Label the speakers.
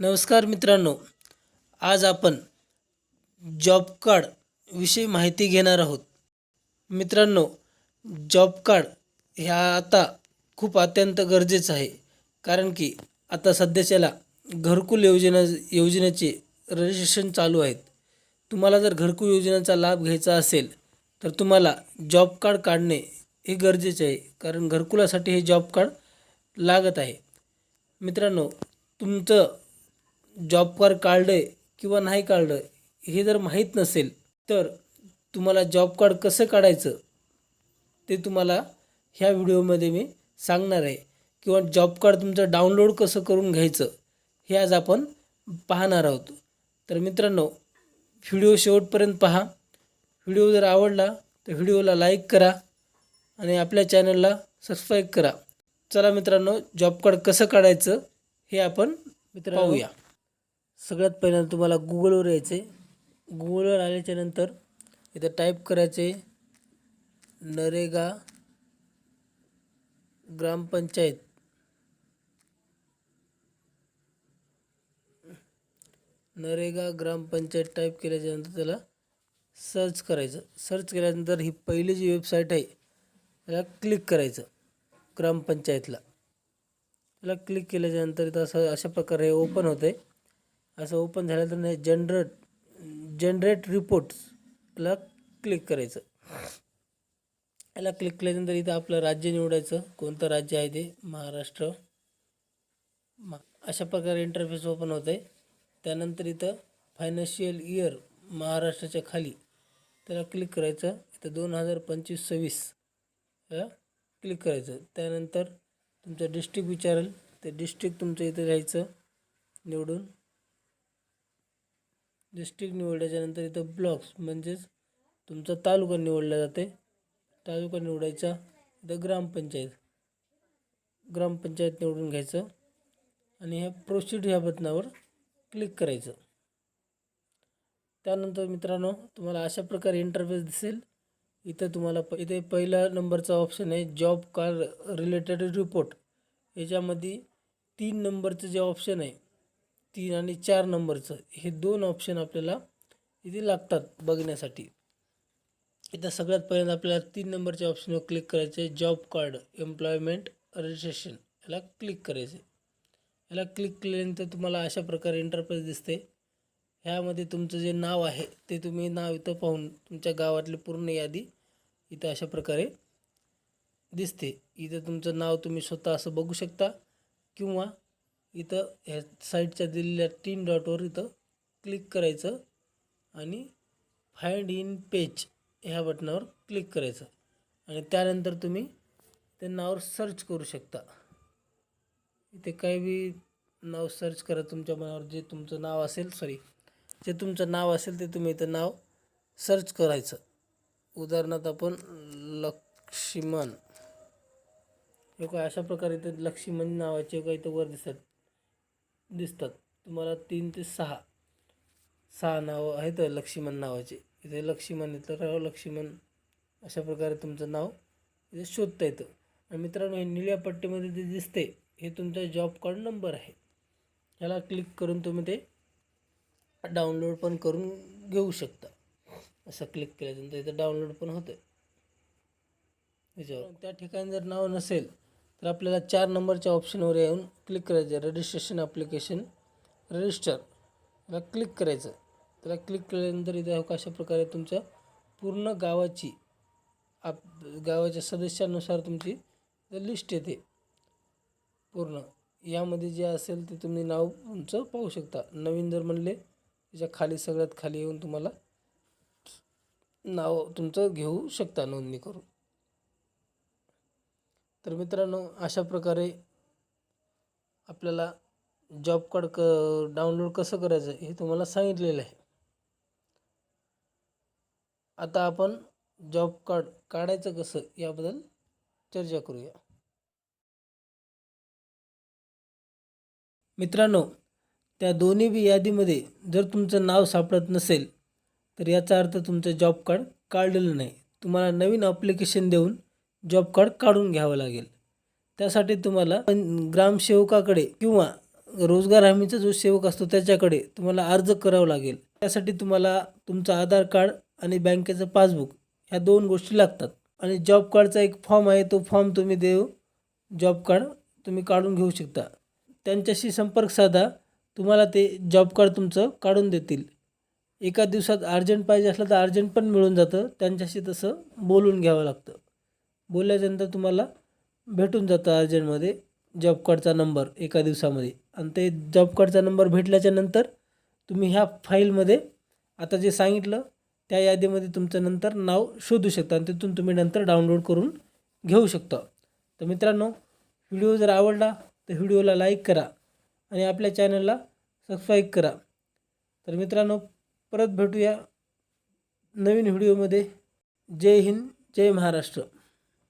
Speaker 1: नमस्कार मित्रांनो आज आपण जॉब कार्ड विषयी माहिती घेणार आहोत. मित्रांनो जॉब कार्ड ह्या आता खूप अत्यंत गरजेचं आहे कारण की आता सध्याच्याला घरकुल योजना योजनेचे रजिस्ट्रेशन चालू आहेत. तुम्हाला जर घरकुल योजनेचा लाभ घ्यायचा असेल तर तुम्हाला जॉब कार्ड काढणे हे गरजेचे आहे कारण घरकुलासाठी हे जॉब कार्ड लागत आहे. मित्रांनो तुमचं जॉब कार्ड काढलं आहे किंवा नाही काढलं हे जर माहीत नसेल तर तुम्हाला जॉब कार्ड कसं काढायचं ते तुम्हाला ह्या व्हिडिओमध्ये मी सांगणार आहे. किंवा जॉब कार्ड तुमचं डाउनलोड कसं करून घ्यायचं हे आज आपण पाहणार आहोत. तर मित्रांनो व्हिडिओ शेवटपर्यंत पहा. व्हिडिओ जर आवडला तर व्हिडिओला लाईक करा आणि आपल्या चॅनलला सबस्क्राईब करा. चला मित्रांनो जॉब कार्ड कसं काढायचं हे आपण मित्र पाहूया. सगळ्यात पहिल्यांदा तुम्हाला गुगलवर यायचे. गुगलवर आल्याच्यानंतर इथं टाईप करायचे नरेगा ग्रामपंचायत नरेगा ग्रामपंचायत टाईप केल्याच्यानंतर त्याला सर्च करायचं. सर्च केल्यानंतर ही पहिली जी वेबसाईट आहे त्याला क्लिक करायचं ग्रामपंचायतला त्याला क्लिक केल्याच्यानंतर इथं असं अशा प्रकारे ओपन होतं आहे असं ओपन झाल्यानंतर जनरेट जनरेट रिपोर्ट्सला क्लिक करायचं. याला क्लिक केल्यानंतर इथं आपलं राज्य निवडायचं. कोणतं राज्य आहे ते? महाराष्ट्र. मा अशा प्रकारे इंटरफेस ओपन होतं आहे त्यानंतर इथं फायनान्शियल इयर महाराष्ट्राच्या खाली. त्याला क्लिक करायचं. इथं दोन हजार पंचवीस सव्वीस. याला क्लिक करायचं. त्यानंतर तुमचं डिस्ट्रिक्ट विचारेल. ते डिस्ट्रिक्ट तुमचं इथं घ्यायचं निवडून. डिस्ट्रिक्ट निवडल्याच्यानंतर इथं ब्लॉक्स म्हणजेच तुमचा तालुका निवडला जाते. तालुका निवडायचा इथं ग्रामपंचायत. ग्रामपंचायत निवडून घ्यायचं आणि ह्या प्रोसीड ह्या बटनावर क्लिक करायचं. त्यानंतर मित्रांनो तुम्हाला अशा प्रकारे इंटरफेस दिसेल. इथं तुम्हाला प इथे पहिला नंबरचा ऑप्शन आहे जॉब कार रिलेटेड रिपोर्ट याच्यामध्ये तीन नंबरचं जे ऑप्शन आहे तीन आणि चार नंबरचं हे दोन ऑप्शन आपल्याला इथे लागतात बघण्यासाठी. इथं सगळ्यात पहिल्यांदा आपल्याला तीन नंबरच्या ऑप्शनवर क्लिक करायचं आहे जॉब कार्ड एम्प्लॉयमेंट रजिस्ट्रेशन याला क्लिक करायचं आहे याला क्लिक केल्यानंतर तुम्हाला अशा प्रकारे इंटरफेस दिसते. ह्यामध्ये तुमचं जे नाव आहे ते तुम्ही नाव इथं पाहून तुमच्या गावातली पूर्ण यादी इथं अशा प्रकारे दिसते. इथं तुमचं नाव तुम्ही स्वतः असं बघू शकता किंवा इथं ह्या साईडच्या दिलेल्या तीन डॉटवर इथं क्लिक करायचं आणि फाइंड इन पेज ह्या बटनावर क्लिक करायचं. आणि त्यानंतर तुम्ही त्या नावावर सर्च करू शकता. इथे काही बी नाव सर्च करा तुमच्या मनावर जे तुमचं नाव असेल सॉरी जे तुमचं नाव असेल ते तुम्ही इथं नाव सर्च करायचं. उदाहरणार्थ आपण लक्ष्मण. हे काय अशा प्रकारे इथे लक्ष्मण नावाचे काही इथं वर दिसतात. दिसतात. तुम्हाला तीन ते सहा सहा नावं आहेत लक्ष्मण नावाचे. इथे लक्ष्मण इथं राव लक्ष्मण अशा प्रकारे तुमचं नाव इथे शोधता येतं. आणि मित्रांनो हे निळ्या पट्टीमध्ये जे दिसते हे तुमचा जॉब कार्ड नंबर आहे. ह्याला क्लिक करून तुम्ही ते डाउनलोड पण करून घेऊ शकता. असं क्लिक केल्यानंतर इथं डाउनलोड पण होतं त्याच्यावर. त्या ठिकाणी जर नाव नसेल तर आपल्याला चार नंबरच्या ऑप्शनवर येऊन क्लिक करायचं रजिस्ट्रेशन ॲप्लिकेशन रजिस्टर याला क्लिक करायचं. त्याला क्लिक केल्यानंतर इथे कशा प्रकारे तुमच्या पूर्ण गावाची आप गावाच्या सदस्यानुसार तुमची लिस्ट येते. पूर्ण. यामध्ये जे असेल ते तुम्ही नाव तुमचं पाहू शकता. नवीन जर म्हणले त्याच्याखाली सगळ्यात खाली येऊन तुम्हाला नाव तुमचं घेऊ शकता नोंदणी करून. तर मित्रांनो अशा प्रकारे आपल्याला जॉब कार्ड क डाउनलोड कसं करायचं हे तुम्हाला सांगितलेलं आहे. आता आपण जॉब कार्ड काढायचं कसं याबद्दल चर्चा करूया. मित्रांनो त्या दोन्ही बी यादीमध्ये जर तुमचं नाव सापडत नसेल तर याचा अर्थ तुमचं जॉब कार्ड काढलेलं नाही. तुम्हाला नवीन ॲप्लिकेशन देऊन जॉब कार्ड काढून घ्यावं लागेल. त्यासाठी तुम्हाला पण ग्रामसेवकाकडे किंवा रोजगार हमीचा जो सेवक असतो त्याच्याकडे तुम्हाला अर्ज करावा लागेल. त्यासाठी तुम्हाला तुमचं आधार कार्ड आणि बँकेचं पासबुक ह्या दोन गोष्टी लागतात. आणि जॉब कार्डचा एक फॉर्म आहे तो फॉर्म तुम्ही देऊ जॉब कार्ड तुम्ही काढून घेऊ शकता. त्यांच्याशी संपर्क साधा तुम्हाला ते जॉब कार्ड तुमचं काढून देतील. एका दिवसात अर्जंट पाहिजे असलं तर अर्जंट पण मिळून जातं त्यांच्याशी तसं बोलून घ्यावं लागतं. बोलल्याच्यानंतर तुम्हाला भेटून जातं अर्जंटमध्ये जॉब कार्डचा नंबर एका दिवसामध्ये. आणि ते जॉब कार्डचा नंबर भेटल्याच्यानंतर तुम्ही ह्या फाईलमध्ये आता जे सांगितलं त्या यादीमध्ये तुमचं नंतर नाव शोधू शकता आणि तिथून तुम्ही नंतर डाउनलोड करून घेऊ शकता. तर मित्रांनो व्हिडिओ जर आवडला तर व्हिडिओला लाईक करा आणि आपल्या चॅनलला सबस्क्राईब करा. तर मित्रांनो परत भेटूया नवीन व्हिडिओमध्ये जय हिंद जय महाराष्ट्र.